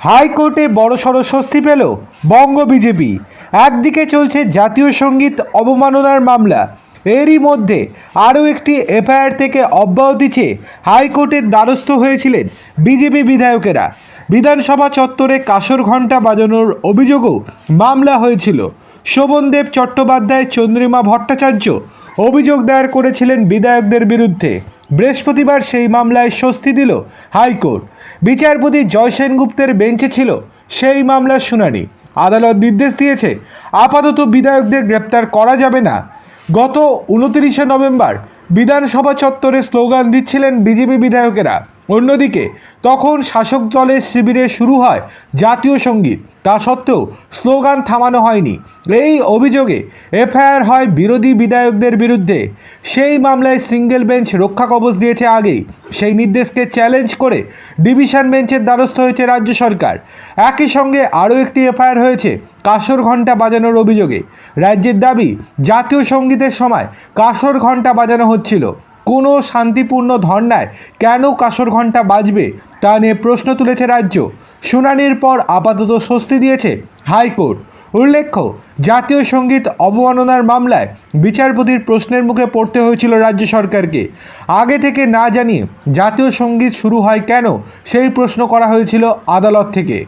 হাইকোর্টে বড়সড় স্বস্তি পেল বঙ্গ বিজেপি। একদিকে চলছে জাতীয় সংগীত অবমাননার মামলা। এরই মধ্যে আরও একটি এফআইআর থেকে অব্যাহতি চেয়ে হাইকোর্টের দ্বারস্থ হয়েছিলেন বিজেপি বিধায়কেরা। বিধানসভা চত্বরে কাসর ঘণ্টা বাজানোর অভিযোগও মামলা হয়েছিল। শোভনদেব চট্টোপাধ্যায়, চন্দ্রিমা ভট্টাচার্য অভিযোগ দায়ের করেছিলেন বিধায়কদের বিরুদ্ধে। বৃহস্পতিবার সেই মামলায় স্বস্তি দিল হাইকোর্ট। বিচারপতি জয় সেনগুপ্তের বেঞ্চে ছিল সেই মামলার শুনানি। আদালত নির্দেশ দিয়েছে, আপাতত বিধায়কদের গ্রেপ্তার করা যাবে না। গত উনতিরিশে নভেম্বর বিধানসভা চত্বরে স্লোগান দিচ্ছিলেন বিজেপি বিধায়কেরা। অন্যদিকে, তখন শাসক দলের শিবিরে শুরু হয় জাতীয় সংগীত। তা সত্ত্বেও স্লোগান থামানো হয়নি। এই অভিযোগে এফআইআর হয় বিরোধী বিধায়কদের বিরুদ্ধে। সেই মামলায় সিঙ্গেল বেঞ্চ রক্ষা কবচ দিয়েছে আগেই। সেই নির্দেশকে চ্যালেঞ্জ করে ডিভিশন বেঞ্চের দ্বারস্থ হয়েছে রাজ্য সরকার। একই সঙ্গে আরও একটি এফআইআর হয়েছে কাসর ঘণ্টা বাজানোর অভিযোগে। রাজ্যের দাবি, জাতীয় সঙ্গীতের সময় কাসর ঘণ্টা বাজানো হচ্ছিল। কোনো শান্তিপূর্ণ ধর্নায় কেন কাসর ঘণ্টা বাজবে? তা নিয়ে প্রশ্ন তুলেছে রাজ্য। শুনানির পর আপাতত স্বস্তি দিয়েছে হাইকোর্ট। উল্লেখ্য, জাতীয় সংগীত অবমাননার মামলায় বিচারপতির প্রশ্নের মুখে পড়তে হয়েছিল রাজ্য সরকারকে। আগে থেকে না জানিয়ে জাতীয় সংগীত শুরু হয় কেন? সেই প্রশ্ন করা হয়েছিল আদালত থেকে।